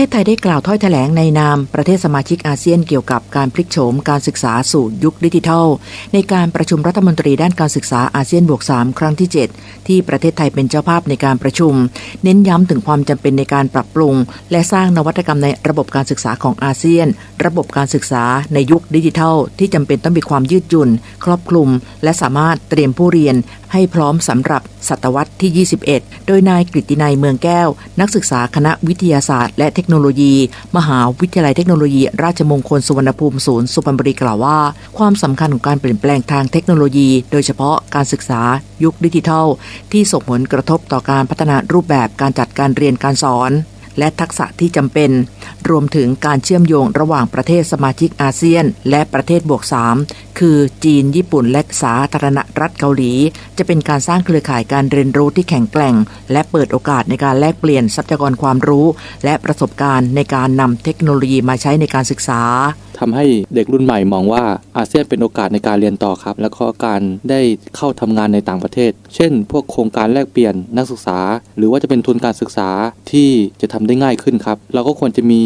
ประเทศไทยได้กล่าวถ้อยแถลงในนามประเทศสมาชิกอาเซียนเกี่ยวกับการพลิกโฉมการศึกษาสู่ยุคดิจิทัล ในการประชุมรัฐมนตรีด้านการศึกษาอาเซียนบวก 3 ครั้งที่ 7 ที่ประเทศไทยเป็นเจ้าภาพในการประชุม เน้นย้ำถึงความจำเป็นในการปรับปรุง และสร้างนวัตกรรมในระบบการศึกษาของอาเซียน ระบบการศึกษาในยุคดิจิทัล ที่จำเป็นต้องมีความยืดหยุ่น ครอบคลุม และสามารถเตรียมผู้เรียน ให้พร้อมสำหรับศตวรรษที่ 21 โดยนายกฤตินัยเมืองแก้ว นักศึกษาคณะวิทยาศาสตร์ และเทคโนโลยี มหาวิทยาลัยเทคโนโลยี ราชมงคลสุวรรณภูมิศูนย์สุพรรณบุรีกล่าวว่า ความสำคัญของการเปลี่ยนแปลงทางเทคโนโลยี โดยเฉพาะการศึกษายุคดิจิทัล ที่ส่งผลกระทบต่อการพัฒนารูปแบบการจัดการเรียนการสอนและทักษะที่จำเป็น รวมถึงการเชื่อมโยงระหว่างประเทศสมาชิกอาเซียน และประเทศบวก 3 คือจีน ญี่ปุ่น และสาธารณรัฐเกาหลี จะเป็นการสร้างเครือข่ายการเรียนรู้ที่แข็งแกร่ง และเปิดโอกาสในการแลกเปลี่ยนทรัพยากรความรู้ และประสบการณ์ในการนำเทคโนโลยีมาใช้ในการศึกษา ทำให้เด็กรุ่นใหม่มองว่าอาเซียนเป็นโอกาสในการเรียนต่อครับ แล้วก็การได้เข้าทำงานในต่างประเทศ เช่น พวกโครงการแลกเปลี่ยนนักศึกษา หรือว่าจะเป็นทุนการศึกษาที่จะทำได้ง่ายขึ้นครับ เราก็ควรจะมี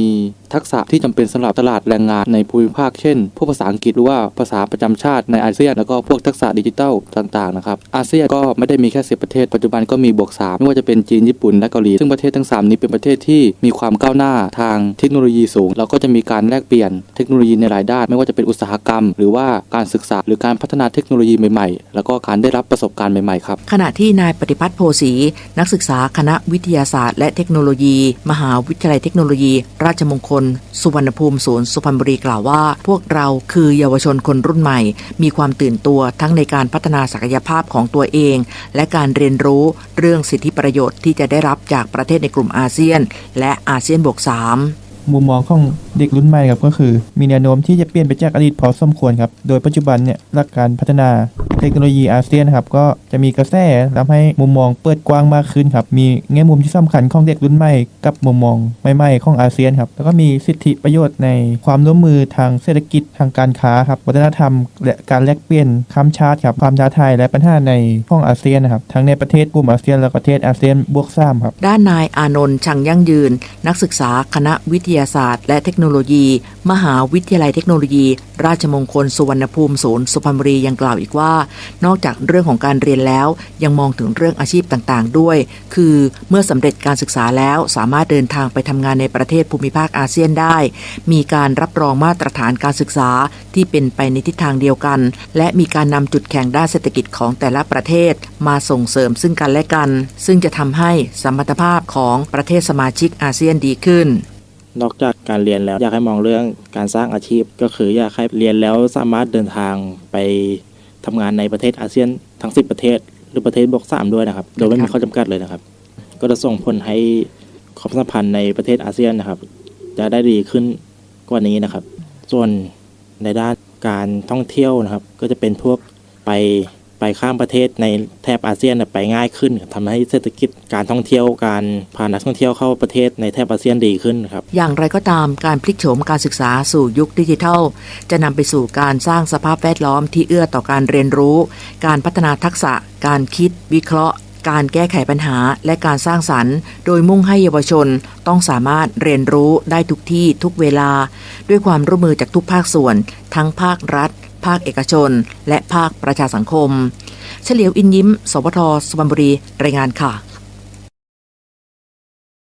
ทักษะที่จำเป็นสำหรับตลาดแรงงานในภูมิภาค เช่น พวกภาษาอังกฤษหรือว่าภาษาประจำชาติในอาเซียน แล้วก็พวกทักษะดิจิทัลต่างๆนะครับ อาเซียนก็ไม่ได้มีแค่ 10 ประเทศ ปัจจุบันก็มีบวก3ไม่ว่าจะเป็นจีน ญี่ปุ่น และเกาหลี ซึ่งประเทศทั้ง 3 นี้เป็นประเทศที่มีความก้าวหน้าทางเทคโนโลยีสูง เราก็จะมีการแลกเปลี่ยนเทคโนโลยีในหลายด้าน ไม่ว่าจะเป็นอุตสาหกรรม หรือว่าการศึกษาหรือการพัฒนาเทคโนโลยีใหม่ๆ แล้วก็การได้รับประสบการณ์ใหม่ๆครับขณะที่นายปฏิพัฒน์โพสีนักศึกษาคณะวิทยาศาสตร์ และเทคโนโลยี มหาวิทยาลัยเทคโนโลยี ราชมงคล สุวรรณภูมิศูนย์สุพรรณบุรีกล่าวว่า พวกเราคือเยาวชนคนรุ่นใหม่ มีความตื่นตัวทั้งในการพัฒนาศักยภาพของตัวเอง และการเรียนรู้เรื่องสิทธิประโยชน์ที่จะได้รับจากประเทศในกลุ่มอาเซียน และอาเซียนบวกสา มุมมองของเด็กรุ่นใหม่ครับก็คือ มีแนวโน้มที่จะเปลี่ยนไปจากอดีตพอสมควรครับ โดยปัจจุบันเนี่ยหลักการพัฒนา ทคโนโลยีอาเซียนครับก็จะมีกระแสทำให้มุมมองเปิดกว้างมากขึ้นครับมีแง่มุมที่สำคัญของเด็กรุ่นใหม่กับมุมมองใหม่ๆของอาเซียนครับแล้วก็มีสิทธิประโยชน์ในความร่วมมือทางเศรษฐกิจทางการค้าครับวัฒนธรรม และการแลกเปลี่ยนข้ามชาติครับความท้าทายและปัญหาในห้องอาเซียนนะครับทั้งในประเทศกลุ่มอาเซียนและประเทศอาเซียนบวกสามครับด้านนายอานนท์ชังยั่งยืน นักศึกษาคณะวิทยาศาสตร์ และเทคโนโลยี มหาวิทยาลัยเทคโนโลยีราชมงคลสุวรรณภูมิศูนย์สุพรรณบุรียังกล่าวอีกว่า นอกจากเรื่องของการเรียนแล้ว ยังมองถึงเรื่องอาชีพต่างๆ ด้วย คือเมื่อสำเร็จการศึกษาแล้วสามารถเดินทางไปทำงานในประเทศภูมิภาคอาเซียนได้ มีการรับรองมาตรฐานการศึกษาที่เป็นไปในทิศทางเดียวกัน และมีการนำจุดแข็งด้านเศรษฐกิจของแต่ละประเทศ มาส่งเสริมซึ่งกันและกัน ซึ่งจะทำให้สมรรถภาพของประเทศสมาชิกอาเซียนดีขึ้น นอกจากการเรียนแล้วอยากให้มองเรื่องการสร้างอาชีพ ก็คืออยากให้เรียนแล้วสามารถเดินทางไปทำงานในประเทศอาเซียนทั้ง 10 ประเทศ หรือประเทศบวกสามด้วยนะครับ โดยไม่มีข้อจำกัดเลยนะครับ ก็จะส่งผลให้ความสัมพันธ์ในประเทศอาเซียนนะครับ จะได้ดีขึ้นกว่านี้นะครับ ส่วนในด้านการท่องเที่ยวนะครับ ก็จะเป็นพวกไป ไปข้ามประเทศในแถบอาเซียนไปง่ายขึ้นครับทำให้เศรษฐกิจการท่องเที่ยวการพานักท่องเที่ยวเข้าประเทศในแถบอาเซียนดีขึ้นครับอย่างไรก็ตามการพลิกโฉมการศึกษาสู่ยุคดิจิทัล จะนำไปสู่การสร้างสภาพแวดล้อมที่เอื้อต่อการเรียนรู้ การพัฒนาทักษะ การคิดวิเคราะห์การแก้ไขปัญหาและการสร้างสรรค์ โดยมุ่งให้เยาวชนต้องสามารถเรียนรู้ได้ทุกที่ทุกเวลา ด้วยความร่วมมือจากทุกภาคส่วน ทั้งภาครัฐ ภาคเอกชน และภาคประชาสังคม เฉลียวอินยิ้ม สวทสุพรรณบุรี รายงานค่ะ